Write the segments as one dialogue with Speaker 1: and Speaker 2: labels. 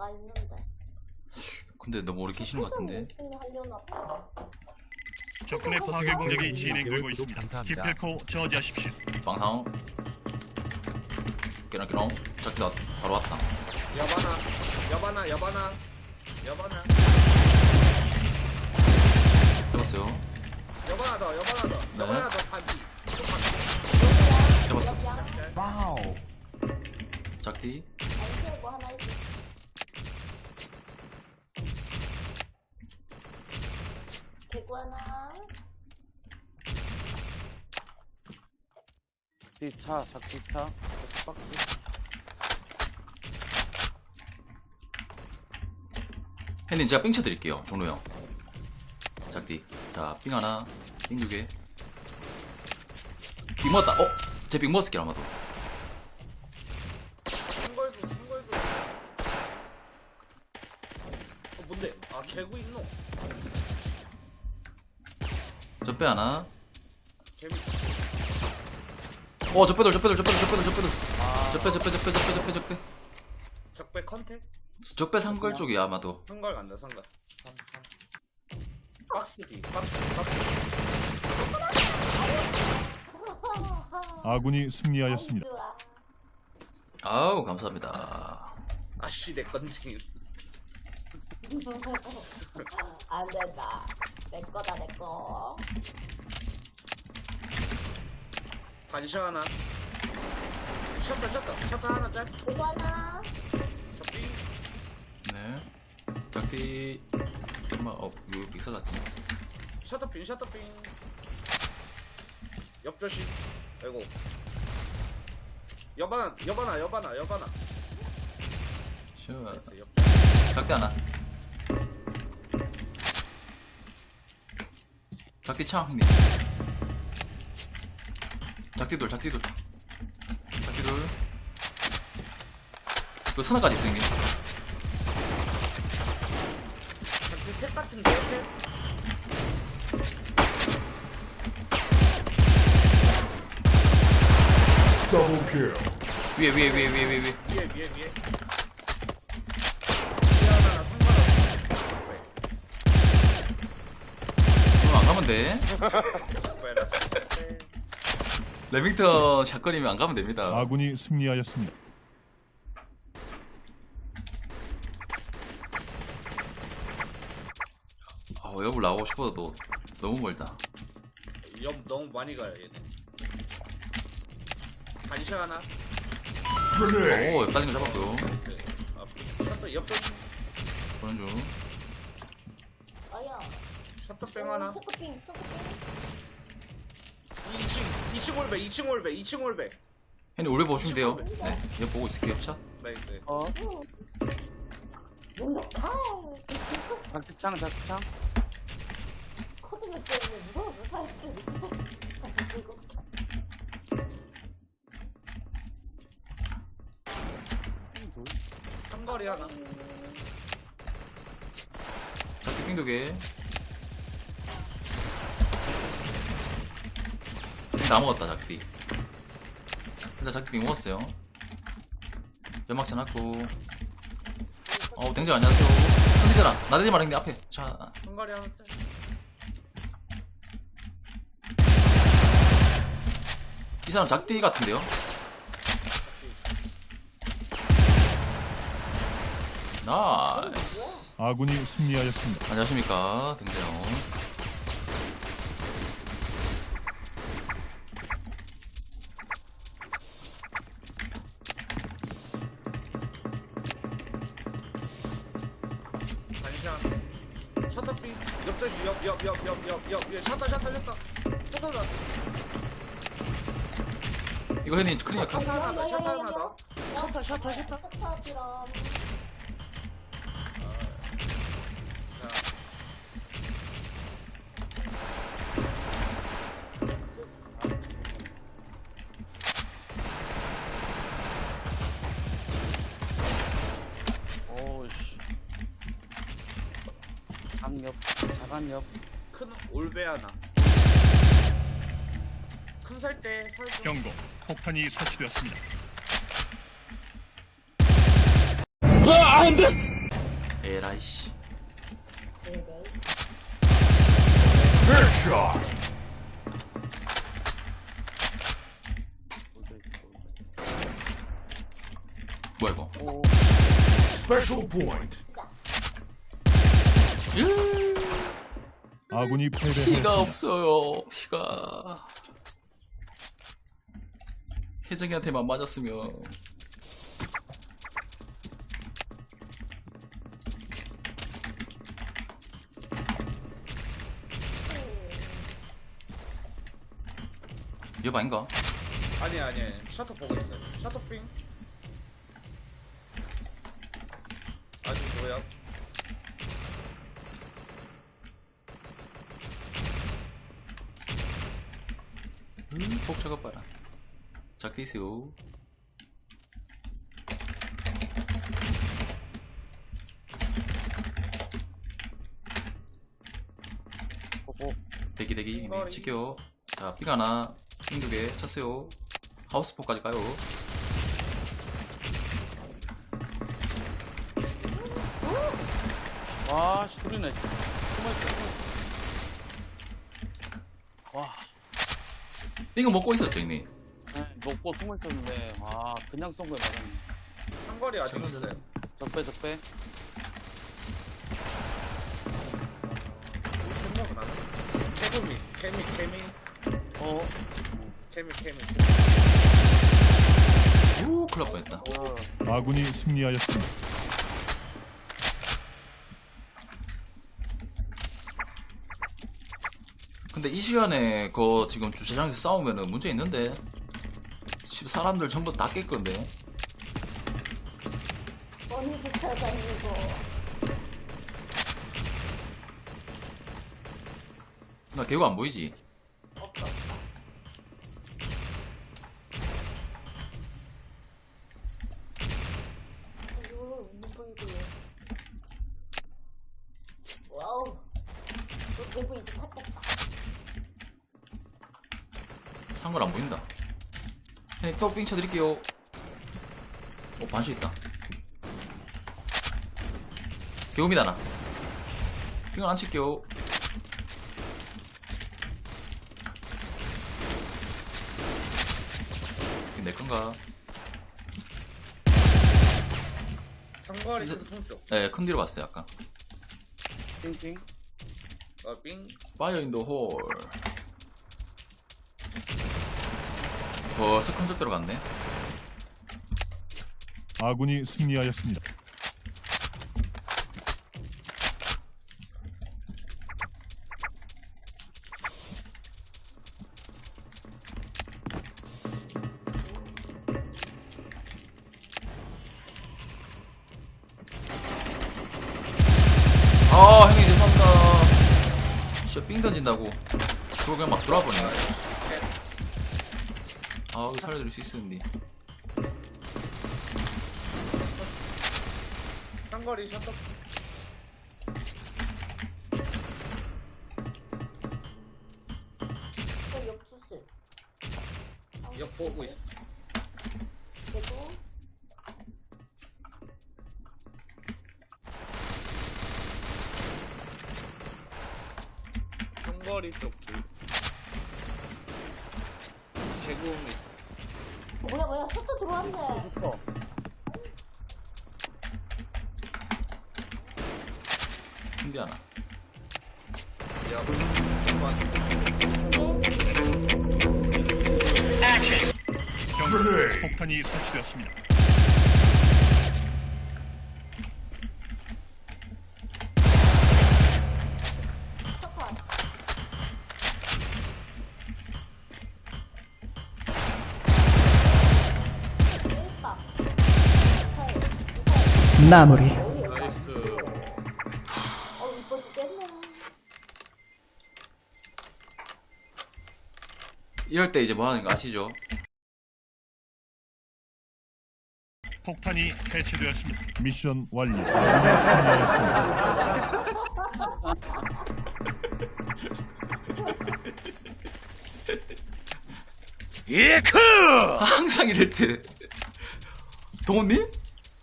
Speaker 1: 나가 있는데.
Speaker 2: 근데 너무 오래 계시는 것 같은데.
Speaker 1: 하려나 봐.
Speaker 3: 적군의 파괴 공격이 진행되고 있습니다.
Speaker 4: 감사합니다.
Speaker 3: 기필코 저지하십시오.
Speaker 2: 빵상. 깨랑깨랑. 나 바로 왔다.
Speaker 5: 여바나 여바나 여바나 여바나
Speaker 2: 해봤어요.
Speaker 5: 여바나 더 여바나 더
Speaker 2: 네.
Speaker 5: 여바나 더또 반지
Speaker 2: 해봤어.
Speaker 4: 와우.
Speaker 2: 작디.
Speaker 1: 알게 뭐 하나 있지. 개구 하나.
Speaker 6: 뒤차 작뒤차 박스
Speaker 2: 혜님 제가 삥 쳐드릴게요. 종로 형. 작디. 자, 삥 하나. 삥 두 개. 삥 먹었다. 어? 제삥 먹었을 게 아마도.
Speaker 5: 승걸수 승걸수 어 뭔데 아 개구 있노
Speaker 2: 저빼 하나. 어, 저빼돌, 저빼돌, 저빼돌, 저빼돌, 저빼돌.
Speaker 5: 아
Speaker 2: 저빼, 저빼, 저빼, 저빼, 저빼, 저빼.
Speaker 5: 적배 컨택
Speaker 2: 적배 상걸 쪽이 야, 아마도.
Speaker 5: 상걸 간다 상걸 삼, 삼. 박스 뒤 박스 박스
Speaker 3: 아군이 승리하였습니다.
Speaker 2: 아우, 감사합니다.
Speaker 5: 아씨 내 건데
Speaker 1: 안 된다. 내 거다 내 거.
Speaker 5: 반셔 하나 셔터 셔터 셔터 하나 짤
Speaker 1: 개구 하나.
Speaker 5: 적비
Speaker 2: 네. 작디. 엄마, 어, 이거 믹서 같지?
Speaker 5: 셔터핀 셔터핀 옆조심 아이고 여바나 여바나 여바나 여바나
Speaker 2: 슈.
Speaker 5: 옆
Speaker 2: 작디 하나. 작디 창, 형님. 작디 돌, 작디 돌. 작디 돌. 그 스나까지 있어, 형님.
Speaker 5: 셋 같은데 셋
Speaker 2: 위에, 위에, 위에, 위에, 위에, 위에.
Speaker 5: 위에 위에 위에 위에 하나 상관없어
Speaker 2: 돼.
Speaker 5: 네.
Speaker 2: 레밍턴 샷건이면 안 가면 됩니다.
Speaker 3: 아군이 승리하였습니다.
Speaker 2: 아, 외업을 나오고 싶어도 너무 멀다.
Speaker 5: 옆 너무 많이 가요 얘네 반셔 하나
Speaker 2: 오, 거 잡았고요.
Speaker 5: 네. 아, 셔터 옆조심
Speaker 2: 보는 중.
Speaker 5: 셔터병 하나
Speaker 1: 초코핑 초코핑.
Speaker 5: 2층 2층 올배 2층 올배 2층 올배
Speaker 2: 형님 올려 보시면 돼요. 네, 얘 보고 있을게요. 샷.
Speaker 5: 네, 네.
Speaker 6: 어
Speaker 1: 아,
Speaker 6: 작뒤창 작뒤창
Speaker 1: 코드를 때문에 무서워서 살았어. 이거
Speaker 5: 상거리 하나
Speaker 2: 작디 핑두 개. 다 먹었다, 작디. 일단 작디 핑 먹었어요. 연막 쳐놨고. 어우, 댕장 안녕하세요. 흔들잖아. 나대지 형님 앞에. 자,
Speaker 5: 하나 짤.
Speaker 2: 이 사람 작디 같은데요? 나이스.
Speaker 3: 아군이 승리하였습니다.
Speaker 2: 안녕하십니까, 등재형. 이거 형님 클리어 컷.
Speaker 5: 셔터 하나 더 셔터 하나 더 셔터 셔터 셔터
Speaker 1: 셔터처럼.
Speaker 6: 오우씨 장옆 자간옆
Speaker 5: 큰 올배 하나 큰 살때 살고
Speaker 3: 경고. 폭탄이 설치되었습니다.
Speaker 2: 에라이씨.
Speaker 1: 네네.
Speaker 2: 뭐야, 이거.
Speaker 6: 오,
Speaker 2: 으,
Speaker 3: 아군이
Speaker 2: 피가
Speaker 3: 패배하였습니다.
Speaker 2: 없어요. 피가. 혜정이한테만 맞았으면. 옆 아닌가?
Speaker 5: 아니 아니 셔터 보고 있어요 셔터 삥 아직 뭐야
Speaker 2: 음, 폭 작업 봐라. 작디스요.
Speaker 6: 보고.
Speaker 2: 대기 대기
Speaker 5: 머리.
Speaker 2: 네, 칠게요. 자, 삐가 하나, 삥두개 쳤어요. 하우스 폭까지 가요.
Speaker 6: 와, 씨, 소리네. 숨어있어. 와,
Speaker 2: 삥은 먹고 있었죠, 이미.
Speaker 6: 네, 먹고 숨어있었는데, 와, 그냥 쏜 거에 맞았네.
Speaker 5: 상거리 아직 있어요
Speaker 6: 적배, 적배.
Speaker 5: 안 해. 케미 케미 케미
Speaker 6: 어,
Speaker 5: 케미 케미
Speaker 2: 오, 큰일 날 뻔했다.
Speaker 6: 어,
Speaker 3: 아군이 승리하였습니다.
Speaker 2: 근데 이 시간에 그 지금 주차장에서 싸우면은 문제 있는데. 집 사람들 전부 다 깰 건데.
Speaker 1: 언니 주차장이고.
Speaker 2: 나 개구 안 보이지?
Speaker 1: 없어, 없어. 아이고, 눈 보이고. 와우. 또 대구 이제 탔겠다.
Speaker 2: 한 걸 안 보인다. 형님, 또삥 쳐드릴게요. 오, 반시 있다. 개구미다, 나. 삥을 안 칠게요. 이게 내 건가? 이제-
Speaker 5: 손쪽
Speaker 2: 네, 큰 뒤로 봤어요, 아까.
Speaker 6: 띵띵.
Speaker 5: 어삥
Speaker 2: 파이어 인더 홀. 벌써 컨셉 들어갔네.
Speaker 3: 아군이 승리하였습니다.
Speaker 2: 아, 형님, 죄송합니다. 진짜 삥 던진다고. 그거 그냥 막 돌아버리네. 아우, 살려드릴 수 있었는데.
Speaker 5: 상거리 셔터
Speaker 1: 저 옆수술.
Speaker 5: 옆 보고 있어
Speaker 1: 그리고
Speaker 5: 상거리 쪽길 개구미
Speaker 1: 어, 뭐야 뭐야 셔터 들어왔네.
Speaker 6: 슈퍼.
Speaker 2: 신기 하나.
Speaker 5: 옆
Speaker 3: 경고. 폭탄이 설치되었습니다.
Speaker 4: 마무리.
Speaker 2: 이럴 때 이제 뭐 하는 거 아시죠?
Speaker 3: 폭탄이 해체되었습니다. 미션 완료. 승리하였습니다.
Speaker 2: 항상 이럴 때. 동호님?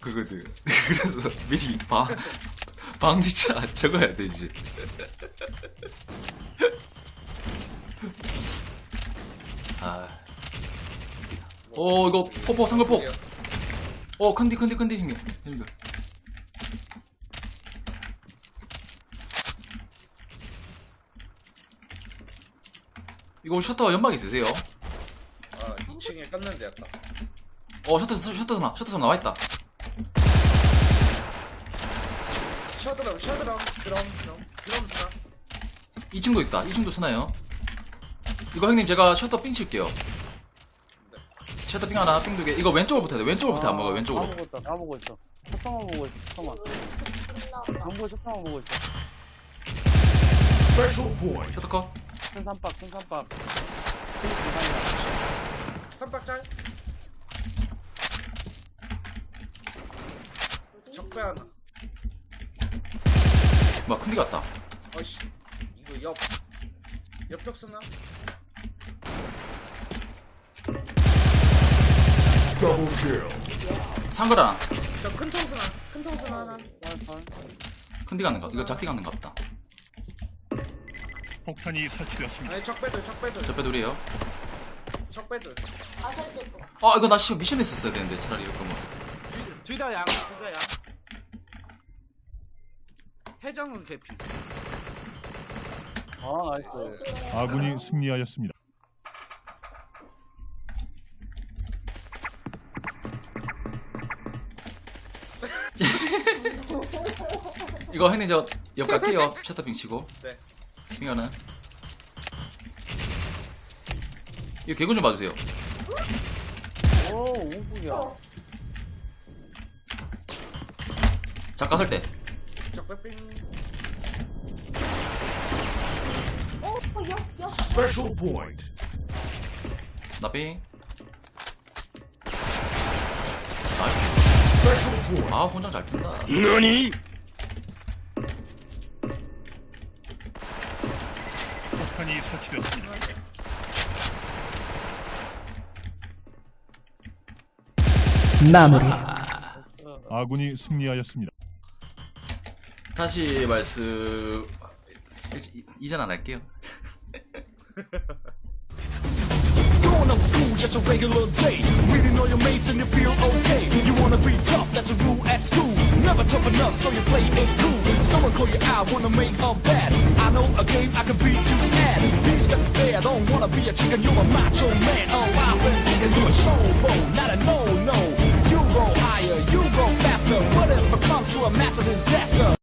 Speaker 2: 그거든. 그래서 미리 방 방지차 적어야 되지. 아. 오 이거 포포 상글포. 오 컨디 컨디 컨디 형님. 형님들. 이거 셔터 연막 있으세요?
Speaker 5: 아 2층에 깠는데 약간
Speaker 2: 어 셔터 셔터 나 셔터 나와 있다.
Speaker 5: 셔드럼 드럼 드럼 드럼 스나
Speaker 2: 2층도 있다. 2층도 쓰나요? 이거 형님 제가 셔터 삥 칠게요. 셔터 삥 하나, 삥 두 개. 이거 왼쪽으로 붙어야 돼. 왼쪽으로 붙어 안 먹어. 왼쪽으로.
Speaker 6: 다 보고 있다, 다 보고 있어. 첫방만 보고 있어, 첫방만. 정보에 첫방만 보고 있어.
Speaker 2: 셔터 컷.
Speaker 6: 큰 삼박, 큰 삼박.
Speaker 5: 삼박짤 적배 하나
Speaker 2: 막 큰디 같다.
Speaker 5: 어이씨 이거 옆 옆벽 스나
Speaker 2: 상글 하나.
Speaker 5: 저큰통 스나 큰통 스나 하나.
Speaker 2: 큰디 가는 거. 이거 작디 가는 거 같다.
Speaker 3: 폭탄이 설치되었습니다.
Speaker 5: 아니 적배들 적배들
Speaker 2: 저 빼돌이에요.
Speaker 5: 적배들
Speaker 1: 아설 때도.
Speaker 2: 아 이거 나 씨, 미션 했었어야 되는데 차라리 이럴 거면.
Speaker 5: 둘다 양, 둘다 양. 해장은 개피.
Speaker 6: 아, 나이스.
Speaker 3: 아군이 승리하였습니다.
Speaker 2: 이거 형님 저 옆각 뛰어. 셔터 삥 치고.
Speaker 5: 네.
Speaker 2: 삥 하나. 이거 개구 좀 봐주세요.
Speaker 6: 오, 오분이야.
Speaker 2: 작가 설 때.
Speaker 5: 적배 삥.
Speaker 1: 어, 여, 여.
Speaker 2: 나 삥. 나이스. 아 혼자 잘 뛴다.
Speaker 3: 폭탄이 설치되었습니다.
Speaker 4: 마무리.
Speaker 3: 아군이 승리하였습니다.
Speaker 2: 다시 말씀 이전 안 할게요.
Speaker 7: I don't wanna be a chicken, you're a macho man. Oh, Alive and kicking, you a showbo, not a no-no. You go higher, you go faster. What if it comes to a massive disaster?